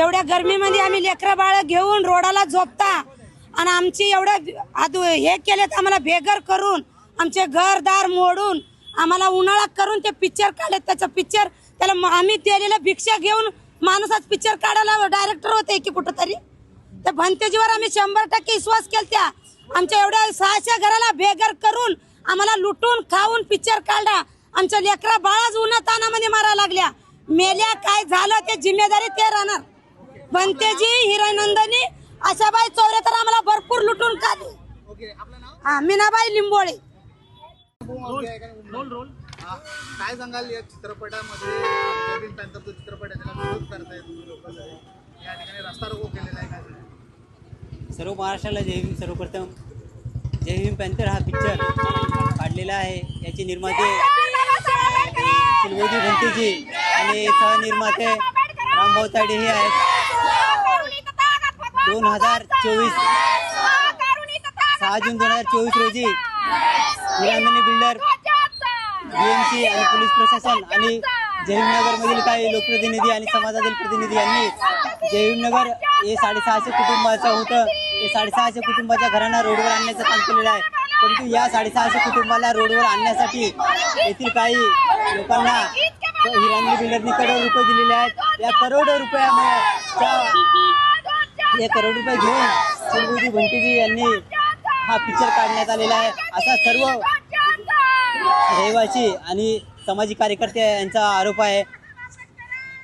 एवढ्या गरमीमध्ये आम्ही लेकरं बाळ घेऊन रोडाला झोपता. आणि आमची एवढं आदू हे केलेत आम्हाला बेघर करून आमचे घरदार मोडून आम्हाला उन्हाळा करून ते पिक्चर काढलेत. त्याचं पिक्चर त्याला आम्ही दिलेलं भिक्षा घेऊन माणूस पिक्चर काढायला डायरेक्टर होते की कुठं तरी त्या भंतेजीवर आम्ही शंभर टक्के विश्वास केला आमच्या एवढ्या सहाशे घराला बेघर करून आम्हाला लुटून खाऊन पिक्चर काढला आमच्या लेकरा बाळाच उन्हा तानामध्ये मारायला लागल्या. मेल्या काय झालं ते जिम्मेदारी ते राहणार. भंतेजी हिरानंदनी आशाबाई चौरे तर आम्हाला भरपूर लुटून खाली ओके आपलं नाव? हा मीनाबाई लिंबोळे. हा, काय सांगाल या चित्रपटामध्ये? चित्रपट या ठिकाणी रस्ता रोको केलेला आहे काय सांगाल? सर्व महाराष्ट्राला जय भीम सर्वप्रथम जय भीम पॅन्थर हा पिक्चर काढलेला आहे. याचे निर्माते शिलगोजी भंतेजी आणि सहनिर्माते रामभाऊ ताडे हे आहेत. दोन हजार चोवीस. सहा जून दोन हजार चोवीस रोजी निरांजनी बिल्डर बीएमसी आणि पोलीस प्रशासन आणि जयभीमनगरमधील काही लोकप्रतिनिधी आणि समाजातील प्रतिनिधी यांनी जयभीमनगर हे साडेसहाशे कुटुंबाचं होतं. ते साडेसहाशे कुटुंबाच्या घरांना रोडवर आणण्याचं काम केलेलं आहे. परंतु या साडेसहाशे कुटुंबाला रोडवर आणण्यासाठी येथील काही लोकांना हिरांनी बिल्डरनी करोड रुपये दिलेले आहेत. या करोड रुपयामुळे हे करोड रुपये घेऊन शिवगुरुजी भंटीजी यांनी हा पिक्चर काढण्यात आलेला आहे. असा सर्व रहिवासी आणि सामाजिक कार्यकर्ते यांचा आरोप आहे.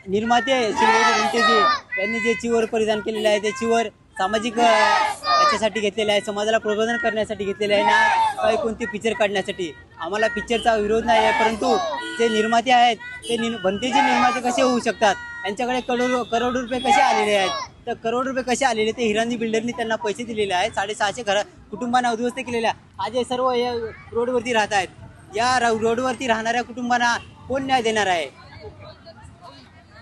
निर्माते शिवगुरुजी भंतेजी यांनी जे चिवर परिधान केलेले आहे ते चिवर सामाजिक याच्यासाठी घेतलेले आहे समाजाला प्रबोधन करण्यासाठी घेतलेले आहे ना काही कोणते पिक्चर काढण्यासाठी. आम्हाला पिक्चरचा विरोध नाही आहे परंतु जे निर्माते आहेत ते निर भंतेजी निर्माते कसे होऊ शकतात? यांच्याकडे करोड करोड रुपये कसे आलेले आहेत? तर करोड रुपये कसे आलेले ते हिरानी बिल्डरनी त्यांना पैसे दिलेले आहेत. साडेसहाशे घरा कुटुंबांना उद्ध्वस्त केलेल्या आज हे सर्व हे रोडवरती राहत आहेत. या रा- रोडवरती राहणाऱ्या कुटुंबांना कोण न्याय देणार आहे?